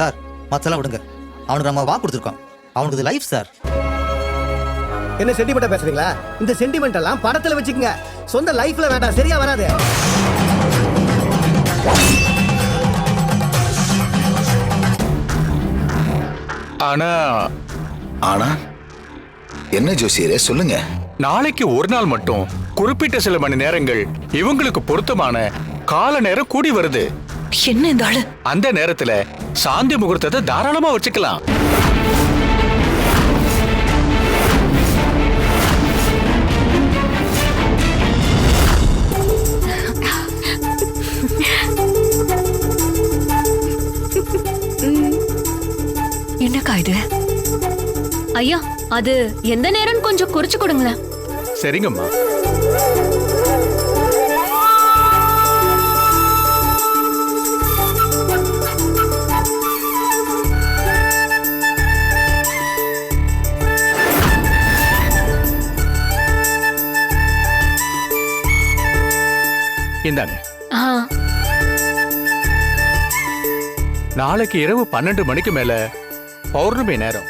Sir மத்தெல்லாம் விடுங்க. அவனுக்கு நம்ம வாக்கு கொடுத்துருக்கோம். அவனுக்கு இது லைஃப் சார். என்ன சென்டிமெண்டா பேசுறீங்களா? இந்த சென்டிமெண்ட் எல்லாம் படத்துல வச்சுக்கங்க. சொந்த லைஃப்ல வேண்டாம் சரியா வராது. ஆனா ஆனா என்ன ஜோசியரே சொல்லுங்க. நாளைக்கு ஒரு நாள் மட்டும் குறிப்பிட்ட சில மணி நேரங்கள் இவங்களுக்கு பொருத்தமான கால நேரம் கூடி வருது. என்ன இந்த ஆளு? அந்த நேரத்துல சாந்தி முகூர்த்தத்தை தாராளமா வச்சுக்கலாம். என்னக்கா இது? ஐயா அது எந்த நேரம்னு கொஞ்சம் குறிச்சு கொடுங்களேன். சரிங்கம்மா. இந்தாங்க. நாளைக்கு இரவு பன்னெண்டு மணிக்கு மேல பௌர்ணமி நேரம்.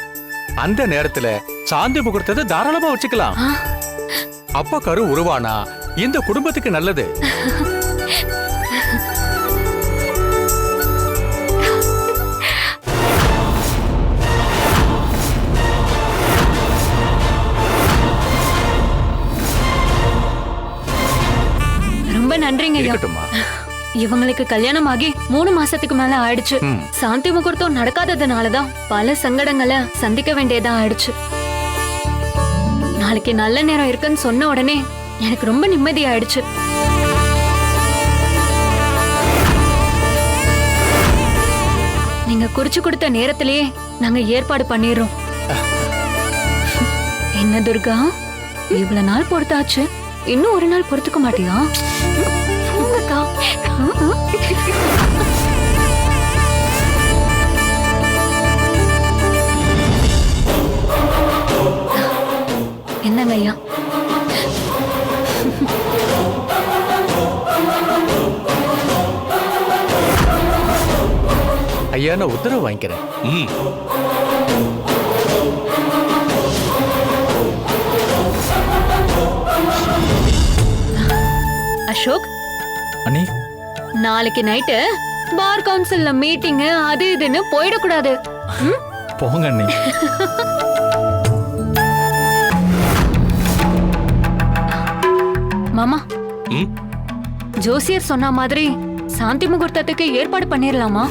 அந்த நேரத்துல சாந்தி முகூர்த்தத்தை தாராளமா வச்சுக்கலாம். அப்ப கரு உருவானா இந்த குடும்பத்துக்கு நல்லது. நன்றிங்க ஐயா. இருக்கட்டும்மா. இவங்களுக்கு கல்யாணம் ஆகி மூணு மாசத்துக்கு மேல ஆயிடுச்சு. ம். சாந்தி முகூர்த்தம் நடக்காததுனாலதான் பல சங்கடங்களை சந்திக்க வேண்டியதா ஆயிடுச்சு. நாளைக்கு நல்ல நேரம் இருக்குன்னு சொன்ன உடனே எனக்கு ரொம்ப நிம்மதி ஆயிடுச்சு. நீங்க குறிச்சு கொடுத்த நேரத்திலேயே நாங்க ஏற்பாடு பண்ணிடுறோம். என்ன துர்கா? இவ்வளவு நாள் பொறுத்தாச்சு. இன்னும் ஒரு நாள் பொறுத்துக்க மாட்டியா. என்னங்க ஐயா? ஐயா நான் உத்தரவு வாங்கிக்கிறேன். அசோக்? அண்ணி? நாளைக்கு நைட்டு பார் கவுன்சில்ல மீட்டிங் அது இதுன்னு போயிடக்கூடாது? போங்க அண்ணி. மாமா. ஜோசியர் சொன்ன மாதிரி சாந்தி முகூர்த்தத்துக்கு ஏற்பாடு பண்ணிரலாமா?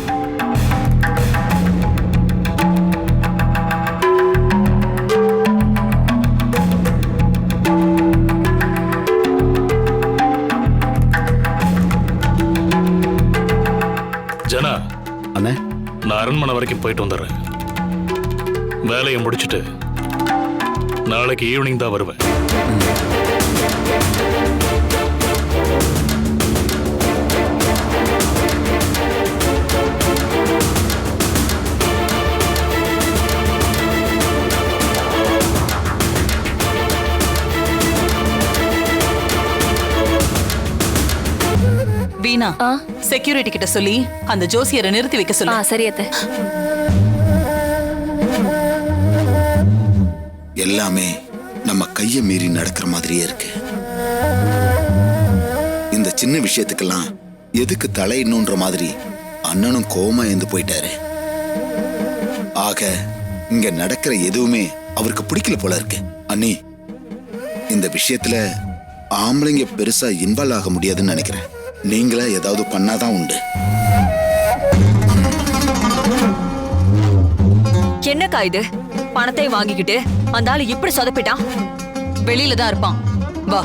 அரண்மனை வரைக்கும் போயிட்டு வந்துடுறேன். வேலையை முடிச்சுட்டு நாளைக்கு ஈவினிங் தான் வருவேன். செக்யூரிட்டி கிட்ட சொல்லி அந்த ஜோசியரை நிறுத்தி வைக்க சொல்லு. சரி அத்தை. எல்லாமே நம்ம கையை மீறி நடக்கிற மாதிரியே இருக்கு. இந்த சின்ன விஷயத்துக்கெல்லாம் எதுக்கு தலையிடணுன்ற மாதிரி அண்ணனும் கோவமா எழுந்து போயிட்டாரு. ஆக இங்க நடக்கிற எதுவுமே அவருக்கு பிடிக்கல போல இருக்கு. அண்ணி இந்த விஷயத்துல ஆம்பளைங்க பெருசா இன்வால்வ் ஆக முடியாதுன்னு நினைக்கிறேன். நீங்களா ஏதாவது பண்ணாதான் உண்டு. என்னக்கா இது? பணத்தை வாங்கிக்கிட்டு அந்த ஆள் இப்படி சொதப்பிட்டான் வெளியில தான் இருப்பான். வா.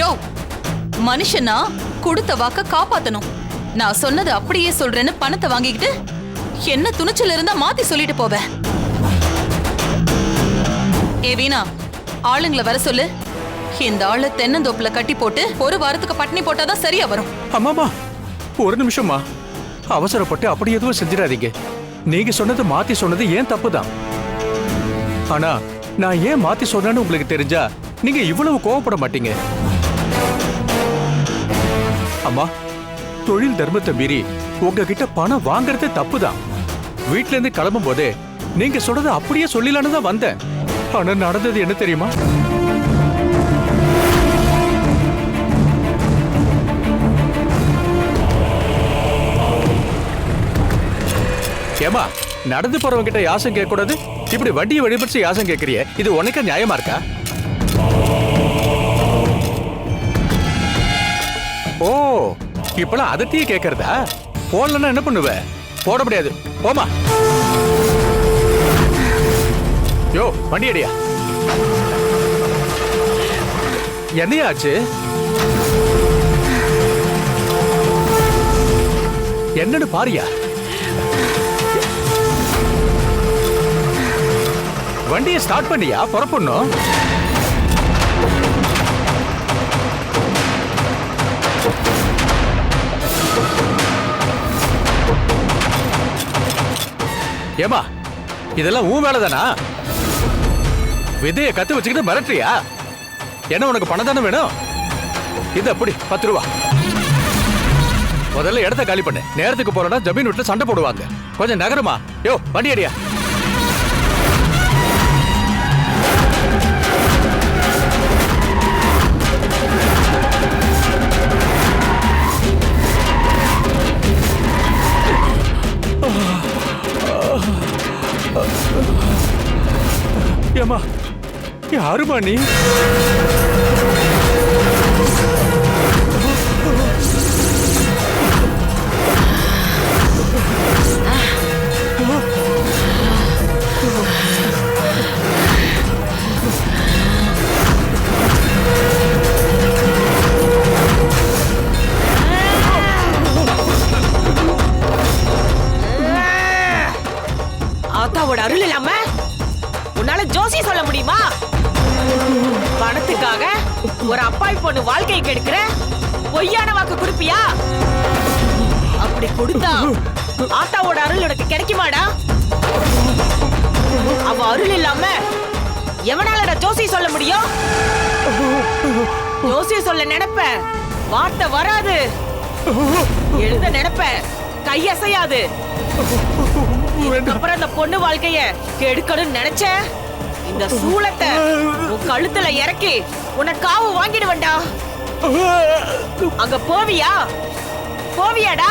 யோ மனுஷனா கொடுத்த வாக்க காப்பாத்தணும். நான் சொன்னது அப்படியே சொல்றேன்னு பணத்தை வாங்கிக்கிட்டு என்ன துணிச்சல் இருந்தா மாத்தி சொல்லிட்டு போவேன். ஏ வீணா ஆளுங்களை வர சொல்லு. இந்த ஆளு தென்னந்தோப்புல கட்டி போட்டு ஒரு வாரத்துக்கு பட்டினி போட்டாதான் சரியா வரும். அம்மாமா ஒரு நிமிஷம்மா. அவசரப்பட்டு அப்படி எதுவும் செஞ்சிடாதீங்க. நீங்க சொன்னது மாத்தி சொன்னது ஏன் தப்பு தான் ஆனா நான் ஏன் மாத்தி சொன்னேன்னு உங்களுக்கு தெரிஞ்சா நீங்க இவ்வளவு கோவப்பட மாட்டீங்க. அம்மா தொழில் தர்மத்தை மீறி உங்ககிட்ட பணம் வாங்குறதே தப்புதான். வீட்ல இருந்து கிளம்பும் போதே நீங்க சொல்றத அப்படியே சொல்லிலான்னு தான் வந்தேன். ஆனா நடந்தது என்ன தெரியுமா? ஏமா நடந்து போறவங்க கிட்ட யாசம் கேட்க கூடாது இப்படி வட்டியை வழிபடிச்சு யாசம் கேட்கறிய? இது உனக்கு நியாயமா இருக்கா? ஓ இப்பெல்லாம் அதட்டியே கேட்கறதா? போடலன்னா என்ன பண்ணுவ? போட முடியாது. போமா யோ வண்டி அடியா? என்னையா ஆச்சு? என்னன்னு பாரியா. வண்டியை ஸ்டார்ட் பண்ணியா? புறப்படணும். ஏமா இதெல்லாம் உன் வேலை தானா விதைய கத்து வச்சுக்கிட்டு மிரட்டுறியா? என்ன உனக்கு பணம் தானே வேணும்? இது அப்படி பத்து ரூபா. முதல்ல இடத்த காலி பண்ணு. நேரத்துக்கு போறோம்னா ஜமீன் விட்டு சண்டை போடுவாங்க. கொஞ்சம் நகருமா? யோ வண்டி அடியா ஏமா யாருமா நீ? ஜோசி சொல்ல நினைப்ப. வார்த்தை வராது. எழுத நினைப்ப. கையசையாது அப்புறம் இந்த பொண்ணு வாழ்க்கைய கெடுக்கணும்னு நினைச்ச? இந்த சூளத்தை உன் கழுத்துல இறக்கி உன்னை காவு வாங்கிடுவேன்டா. அங்க போவியா? போவியாடா?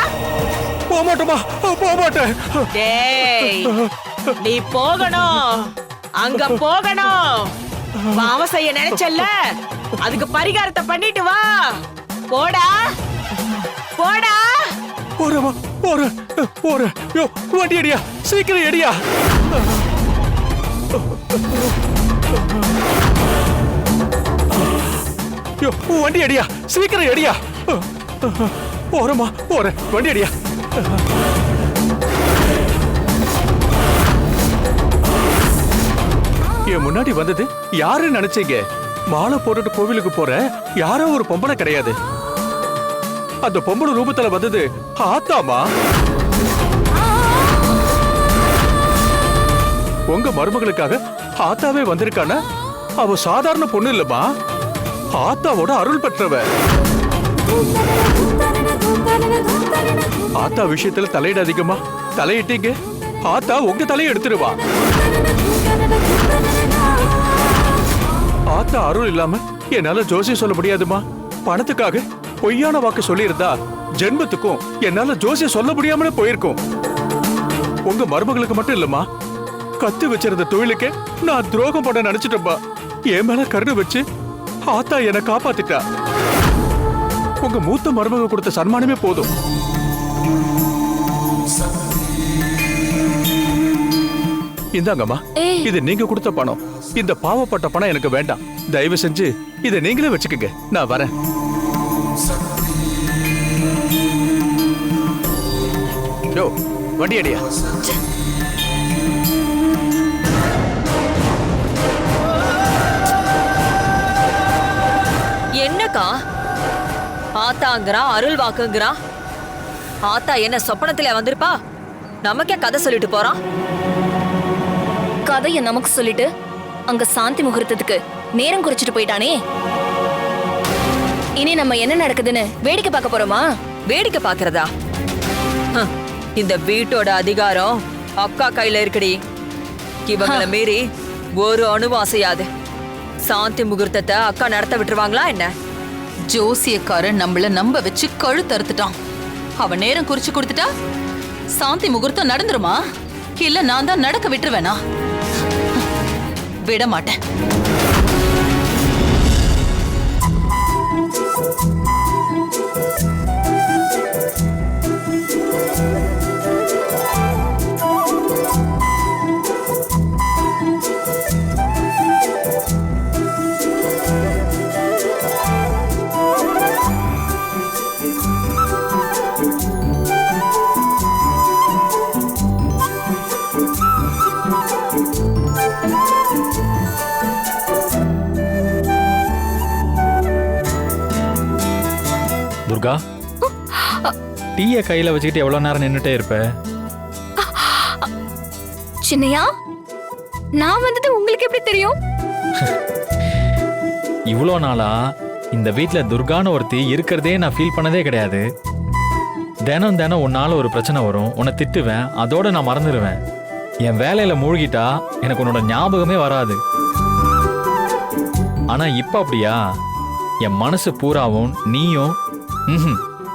போக மாட்டோமா போக மாட்டேன் டேய் நீ போகணும். அங்க போகணும். பாவம் செய்ய நினைச்சல்ல? அதுக்கு பரிகாரத்தை பண்ணிட்டு வா. போடா. போடா. போறேமா போற போற யோ வண்டி அடியா. சீக்கிரம் அடியா. யோ வண்டி அடியா. சீக்கிரம் அடியா. போறமா போற வண்டி அடியா. என் முன்னாடி வந்தது யாரு நினைச்சீங்க? மாலை போட்டுட்டு கோவிலுக்கு போற யாரோ ஒரு பொம்பளை கிடையாது. அந்த பொம்பளை ரூபத்துல வந்தது ஆத்தாமா? உங்க மருமகளுக்காக ஆத்தாவே வந்திருக்கானா? அவ சாதாரண பொண்ணு இல்லம்மா. ஆத்தாவோட அருள் பெற்றவ. ஆத்தா விஷயத்துல தலையிட அதிகமா. தலையிட்டீங்க. ஆத்தா உங்க தலையை எடுத்துருவா ஆத்தா அருள் இல்லாம என்னால ஜோசியம் சொல்ல முடியாதுமா? பணத்துக்காக பொய்யான வாக்கு சொல்லியிருந்தா ஜென்மத்துக்கும் என்னால ஜோசியம் சொல்ல முடியாமலே போயிருக்கும். உங்க மருமகளுக்கு மட்டும் இல்லம்மா. கத்து வச்சிருந்த தொழிலுக்கு நான் துரோகம் பண்ண நினைச்சிட்டப்பா என் மேல கருணை வச்சு ஆத்தா என்னை காப்பாத்திட்டா. உங்க மூத்த மருமக கொடுத்த சன்மானமே போதும். இந்தாங்கம்மா. இது நீங்க கொடுத்த பணம். இந்த பாவப்பட்ட பணம் எனக்கு வேண்டாம். தயவு செஞ்சு இதை நீங்களே வச்சுக்கோங்க. நான் வரேன். யோ வண்டி அடியா? என்னக்கா? ஆத்தாங்கிறான் அருள் வாக்குங்கிறான் ஆத்தா என்ன சொப்பனத்துல வந்திருப்பா? நமக்கே கதை சொல்லிட்டு போறான் கதையை நமக்கு சொல்லிட்டு அங்க சாந்தி முகூர்த்தத்துக்கு நேரம் குறிச்சிட்டு போயிட்டானே. இனி நம்ம என்ன நடக்குதுன்னு வேடிக்கை பார்க்க போறோமா? வேடிக்கை பாக்குறதா இந்த வீட்டோட அதிகாரம் அக்கா கையில இருக்குடி. இவங்களை மீறி ஒரு அணுவும் அசையாது சாந்தி முகூர்த்தத்தை அக்கா நடத்த விட்டுருவாங்களா என்ன? ஜோசியக்காரன் நம்மள நம்ப வச்சு கழுத்தறுத்துட்டான் அவன் நேரம் குறிச்சு கொடுத்துட்டா சாந்தி முகூர்த்தம் நடந்துருமா? இல்ல நான் தான் நடக்க விட்டுருவேனா? விட மாட்டேன் துர்கா டீயை கையில வச்சுக்கிட்டு எவ்வளவு நேரம் நின்னுட்டே இருப்ப? சின்னையா நான் வந்தது உங்களுக்கு எப்படி தெரியும்? இவ்வளோ நாளா இந்த வீட்ல துர்கான்னு ஒருத்தி இருக்கிறதே நான் ஃபீல் பண்ணதே கிடையாது. தினம் தினம் உன்னால ஒரு பிரச்சனை வரும். உன்னை திட்டுவேன். அதோட நான் மறந்துடுவேன் என் வேலையில மூழ்கிட்டா எனக்கு உன்னோட ஞாபகமே வராது. ஆனா இப்ப அப்படியா? என் மனசு பூராவும் நீயும்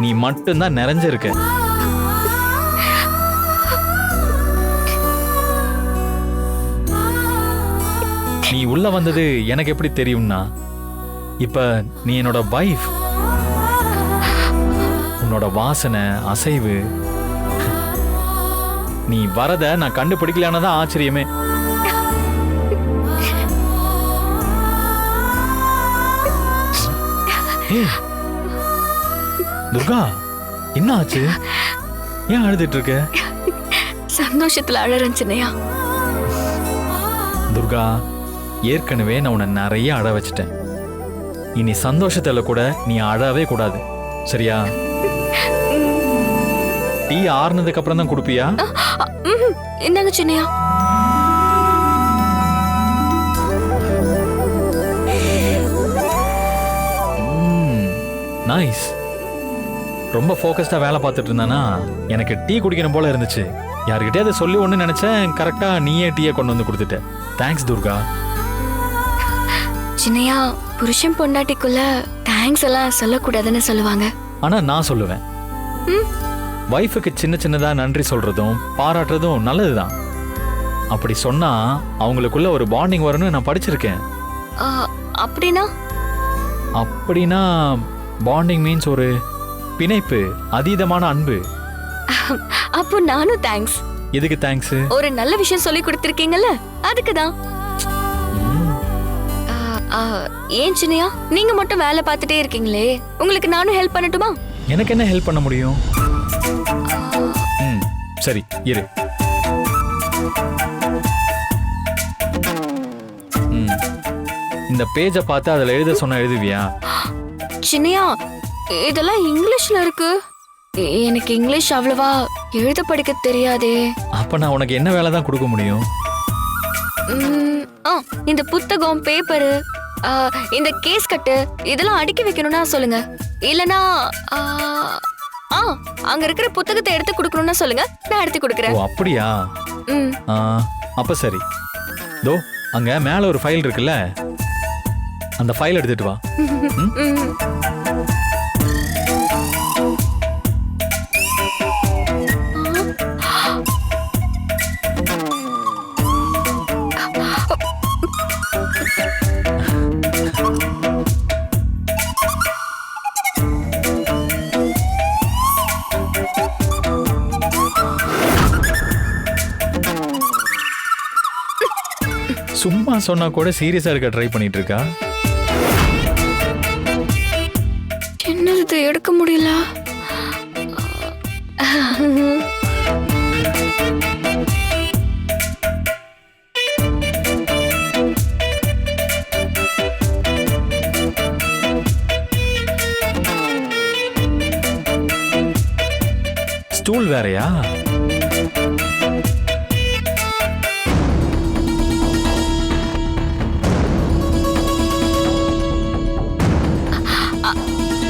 நீ மட்டும்தான் நிறைஞ்சிருக்க. நீ உள்ள வந்தது எனக்கு எப்படி தெரியும்னா இப்ப நீ என்னோட வைஃப் உன்னோட வாசனை அசைவு. நீ வரத நான் கண்டுபிடிக்கலான்னு தான் ஆச்சரியமே. ஏ துர்கா என்ன ஆச்சு ஏன் அழுதுட்டு இருக்க? சந்தோஷத்துல அழறேன் சின்னையா. துர்கா ஏற்கனவே நான் உன்னை நிறைய அழ வச்சிட்டேன். இனி சந்தோஷத்துல கூட நீ அழவே கூடாது. சரியா? டீ ஆறுனதுக்கு அப்புறம் தான் குடுப்பியா. இந்தாங்க சின்னையா. நைஸ் ரொம்ப ஃபோக்கஸ்டா வேலை பார்த்துட்டு இருந்தானா? எனக்கு டீ குடிக்கணும் போல இருந்துச்சு. யாருக்கிட்டே சொல்லி ஒன்று நினைச்சேன் கரெக்டா நீயே டீயை கொண்டு வந்து கொடுத்துட்ட. தேங்க்ஸ் துர்கா. சின்னையா புருஷன் பொண்டாட்டிக்குள்ள தேங்க்ஸ் எல்லாம் சொல்லக்கூடாதுன்னு சொல்லுவாங்க. ஆனா நான் சொல்லுவேன். வைஃபுக்கு சின்ன சின்னதா நன்றி சொல்றதும் பாராட்டுறதும் நல்லதுதான். அப்படி சொன்னா அவங்களுக்குள்ள ஒரு பாண்டிங் வரும்னு நான் படிச்சிருக்கேன். அப்படின்னா? அப்படின்னா பாண்டிங் மீன்ஸ் ஒரு பிணைப்பு அதீதமான அன்பு. அப்போ நானும் தேங்க்ஸ் எதுக்கு தேங்க்ஸ் ஒரு நல்ல விஷயம் சொல்லி கொடுத்துருக்கீங்கல்ல அதுக்கு தான். ஏன் சின்னையா? நீங்க மட்டும் வேலை பார்த்துட்டே இருக்கீங்களே உங்களுக்கு நானும் ஹெல்ப் பண்ணட்டுமா? எனக்கு என்ன ஹெல்ப் பண்ண முடியும்? ம் சரி இரு. ம். இந்த பேஜை பார்த்து அதில் எழுத சொன்னா எழுதுவியா? சின்னையா இதெல்லாம் இங்கிலீஷ்ல இருக்கு. எனக்கு இங்கிலீஷ் அவ்வளவா எழுத படிக்க தெரியாதே. அப்ப நான் உனக்கு என்ன வேலை தான் கொடுக்க முடியும்? இந்த புத்தகம் பேப்பரு இந்த கேஸ் கட்டு இதெல்லாம் அடுக்கி வைக்கணும்னா சொல்லுங்க. இல்லனா ஆ, அங்க இருக்கிற புத்தகத்தை எடுத்து கொடுக்கணும்னா சொல்லுங்க. நான் எடுத்து ஓ கொடுக்குறேன் அப்படியா? ம். ஆ, அப்ப சரி. தோ அங்க மேல ஒரு ஃபைல் இருக்குல்ல? அந்த ஃபைல் எடுத்துட்டு வா. சும்மா சொன்னா கூட சீரியஸா இருக்க ட்ரை பண்ணிட்டு இருக்கா என்னது இது எடுக்க முடியல? ஸ்டூல் வேறயா? Bye.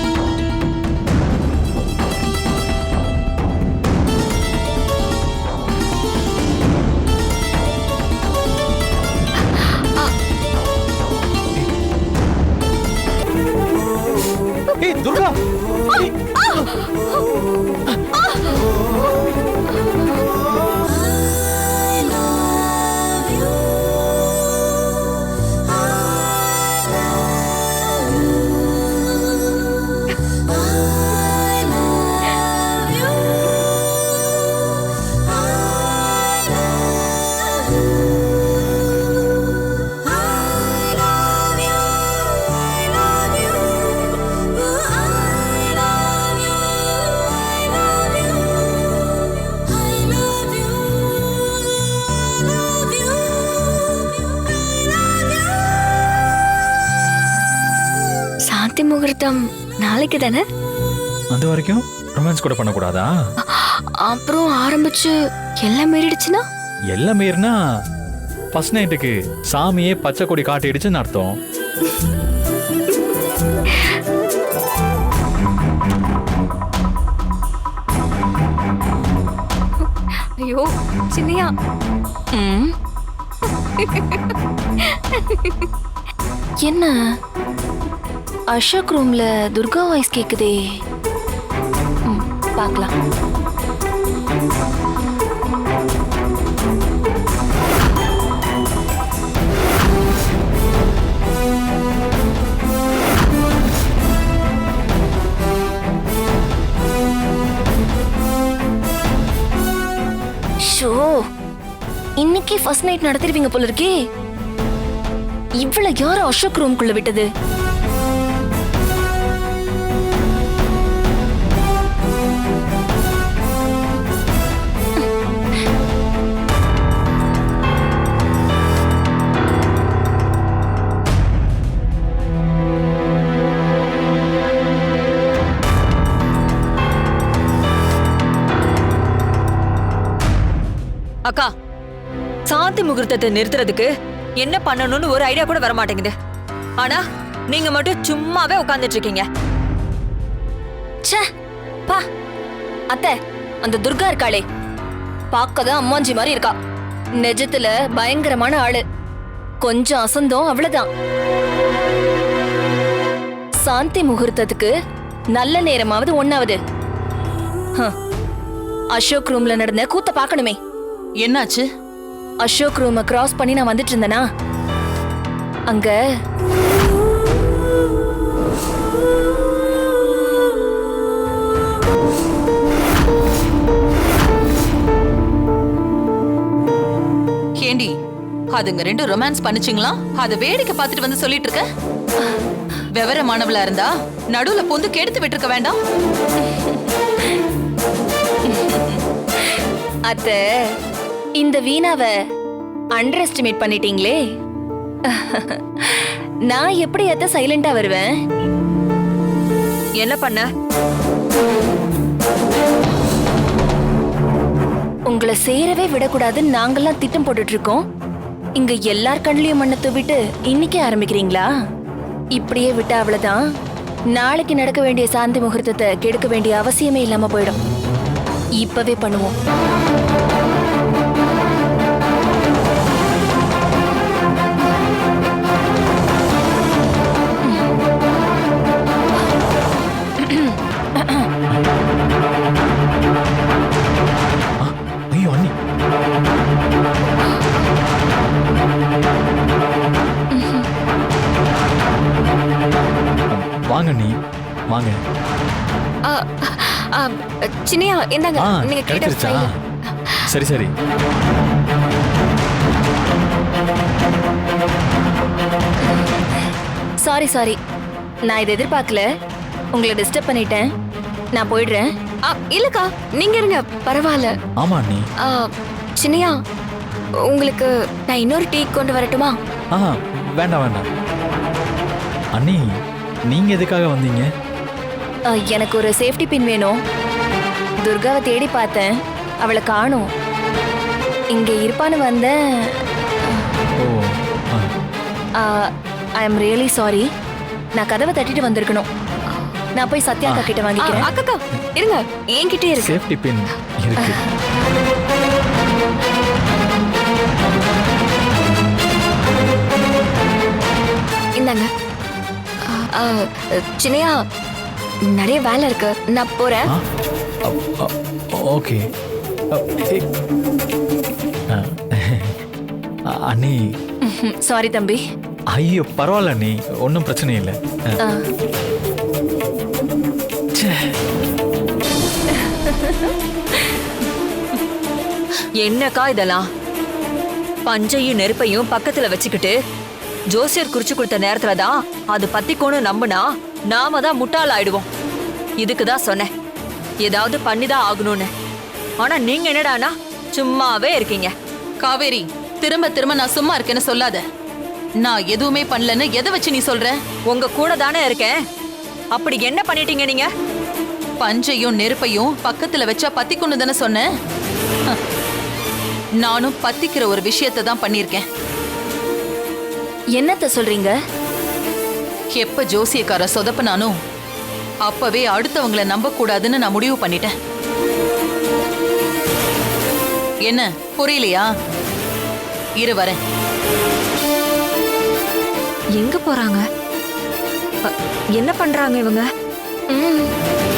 முகூர்த்தம் நாளைக்கு தானே? அது வரைக்கும் ரொமான்ஸ் கூட பண்ணக்கூடாதா? அப்புறம் ஆரம்பிச்சு எல்லாம் மீறிடுச்சுன்னா? எல்லாம் மீறினா ஃபர்ஸ்ட் நைட்டுக்கு சாமியே பச்சை கொடி காட்டிடுச்சுன்னு அர்த்தம். ஐயோ சின்னையா. என்ன? அசோக் ரூம்ல துர்கா வாய்ஸ் கேக்குதே. பார்க்கலாம் ஷோ இன்னைக்கு ஃபர்ஸ்ட் நைட் நடத்திருவீங்க போல இருக்கே. இவ்வளவு யார் அசோக் ரூம்குள்ள விட்டது? முகூர்த்தத்தை நிறுத்துறதுக்கு என்ன பண்ணணும்னு ஒரு ஐடியா கூட வர மாட்டேங்குது ஆனா நீங்க மட்டும் சும்மாவே உட்கார்ந்துட்டு இருக்கீங்க ச்சே பா. அத்தை அந்த துர்கா இருக்காளே. பார்க்கதான் அம்மாஞ்சி மாதிரி இருக்கா. நெஜத்துல பயங்கரமான ஆளு. கொஞ்சம் அசந்தோம் அவ்வளவுதான். சாந்தி முகூர்த்தத்துக்கு நல்ல நேரமாவது ஒன்னாவது அசோக் ரூம்ல நடந்த கூத்த பார்க்கணுமே. என்னாச்சு? அசோக் ரூமை கிராஸ் பண்ணி நான் வந்துட்டு இருந்தேனா? அங்க. ஏண்டி அதுங்க ரெண்டும் ரொமான்ஸ் பண்ணுச்சுங்களா? அத வேடிக்கை பார்த்துட்டு வந்து சொல்லிட்டு இருக்க? விவரமானவளா இருந்தா நடுவுல பொந்து கெடுத்து விட்டுருக்க வேண்டாம். அத்த. இந்த வீணாவை அண்டர் எஸ்டிமேட் பண்ணிட்டீங்களே. நான் எப்படி அத்த சைலண்டா வருவேன்? என்ன பண்ண? உங்களை சேரவே விடக்கூடாதுன்னு நாங்கெல்லாம் திட்டம் போட்டுட்டு இருக்கோம் இங்க எல்லார் கண்ணிலையும் மண்ணை தூவிட்டு இன்னைக்கே ஆரம்பிக்கிறீங்களா? இப்படியே விட்டா அவ்வளவுதான். நாளைக்கு நடக்க வேண்டிய சாந்தி முகூர்த்தத்தை கெடுக்க வேண்டிய அவசியமே இல்லாம போயிடும். இப்பவே பண்ணுவோம். வாங்க நீ வாங்க. சின்னையா இந்தாங்க. நீங்க கிடைச்சிருச்சா. சரி சரி. சாரி சாரி நான் இதை எதிர்பார்க்கல. உங்களை டிஸ்டர்ப் பண்ணிட்டேன். நான் போயிடுறேன். இல்லக்கா நீங்க இருங்க பரவாயில்ல. ஆமா ஆ, சின்னையா உங்களுக்கு நான் இன்னொரு டீ கொண்டு வரட்டுமா? ஆ வேண்டாம் வேண்டாம். அண்ணி நீங்க எதுக்காக வந்தீங்க? ஆ, எனக்கு ஒரு சேஃப்டி பின் வேணும். துர்காவை தேடி பார்த்தேன். அவளை காணும். இங்க இருப்பான்னு வந்தேன். Oh I am really sorry நான் கதவை தட்டிட்டு வந்திருக்கணும். நான் போய் சத்யாக்கா கிட்ட வாங்கிக்கிறேன். அக்கா இருங்க. என்கிட்டே இருக்கு. சேஃப்டி பின் இருக்கு. இந்தாங்க. ஆ, சின்னையா நிறைய வேலை இருக்கு. நான் போறேன். ஓகே. அண்ணி. சாரி தம்பி. ஐயோ பரவாயில்ல அண்ணி. ஒன்றும் பிரச்சனை இல்லை. என்னக்கா இதெல்லாம்? பஞ்சையும் நெருப்பையும் பக்கத்துல வச்சுக்கிட்டு ஜோசியர் குறிச்சு கொடுத்த நேரத்துல தான் அது பத்திக்கோன்னு நம்புனா நாம தான் முட்டாள் ஆயிடுவோம். இதுக்கு தான் சொன்னேன். ஏதாவது பண்ணிதான் ஆகணும்னு. ஆனா நீங்க என்னடானா சும்மாவே இருக்கீங்க. காவேரி திரும்ப திரும்ப நான் சும்மா இருக்கேன்னு சொல்லாத. நான் எதுவுமே பண்ணலன்னு எதை வச்சு நீ சொல்ற? உங்க கூட தானே இருக்கேன். அப்படி என்ன பண்ணிட்டீங்க நீங்க? பஞ்சையும் நெருப்பையும் பக்கத்துல வச்சா பத்திக்கொண்டு தானே சொன்னேன். நானும் பத்திக்கிற ஒரு விஷயத்தை தான் பண்ணியிருக்கேன். என்னத்த சொல்றீங்க? எப்ப ஜோசியக்கார சொதப்பினானோ அப்பவே அடுத்தவங்கள நம்ப கூடாதுன்னு நான் முடிவு பண்ணிட்டேன். என்ன புரியலையா? இரு வரேன். எங்க போறாங்க? என்ன பண்றாங்க இவங்க? ம்.